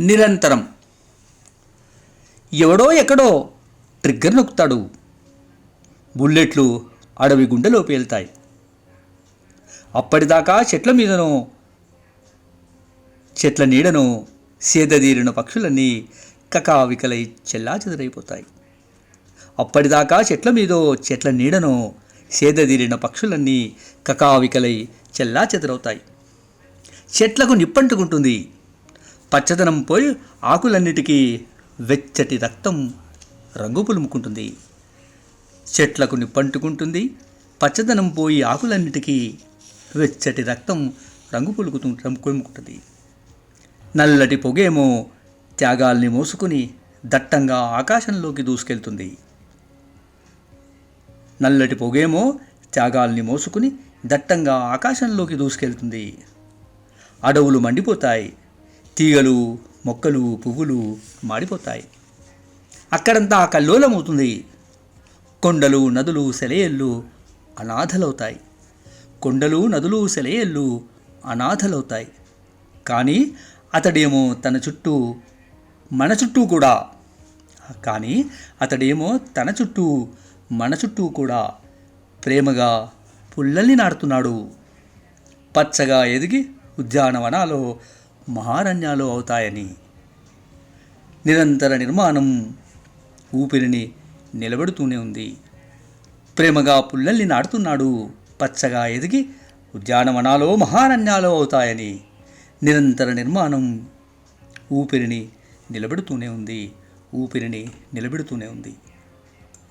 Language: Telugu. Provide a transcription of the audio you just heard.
నిరంతరం. ఎవడో ఎక్కడో ట్రిగ్గర్ నొక్కుతాడు. బుల్లెట్లు అడవి గుండెలో పేలుతాయి. అప్పటిదాకా చెట్ల మీదనో చెట్ల నీడను సేదదీరిన పక్షులన్నీ కకావికలై చెల్లా చెదరైపోతాయి అప్పటిదాకా చెట్ల మీదో చెట్ల నీడను సేదదీరిన పక్షులన్నీ కకావికలై చెల్లా చెదరవుతాయి చెట్లకు నిప్పంటుకుంటుంది. పచ్చదనం పోయి ఆకులన్నిటికీ వెచ్చటి రక్తం రంగు పులుముకుంటుంది. చెట్లకు నిప్పంటుకుంటుంది. పచ్చదనం పోయి ఆకులన్నిటికీ వెచ్చటి రక్తం రంగు పులుకుతూ రంగు పులుముకుంటుంది. నల్లటి పొగేమో త్యాగాల్ని మోసుకుని దట్టంగా ఆకాశంలోకి దూసుకెళ్తుంది. నల్లటి పొగేమో త్యాగాల్ని మోసుకుని దట్టంగా ఆకాశంలోకి దూసుకెళ్తుంది. అడవులు మండిపోతాయి. తీగలు మొక్కలు పువ్వులు మాడిపోతాయి. అక్కడంతా కల్లోలమవుతుంది. కొండలు నదులు సెలయేళ్ళు అనాథలవుతాయి. కొండలు నదులు సెలయేళ్ళు అనాథలవుతాయి. కానీ అతడేమో తన చుట్టూ మన చుట్టూ కూడా. కానీ అతడేమో తన చుట్టూ మన చుట్టూ కూడా ప్రేమగా పుల్లల్ని నాటుతున్నాడు. పచ్చగా ఎదిగి ఉద్యానవనాలు మహారణ్యాలు అవుతాయని నిరంతర నిర్మాణం ఊపిరిని నిలబెడుతూనే ఉంది. ప్రేమగా పుల్లల్ని నాటుతున్నాడు పచ్చగా ఎదిగి ఉద్యానవనాలు మహారణ్యాలు అవుతాయని నిరంతర నిర్మాణం ఊపిరిని నిలబెడుతూనే ఉంది. ఊపిరిని నిలబెడుతూనే ఉంది.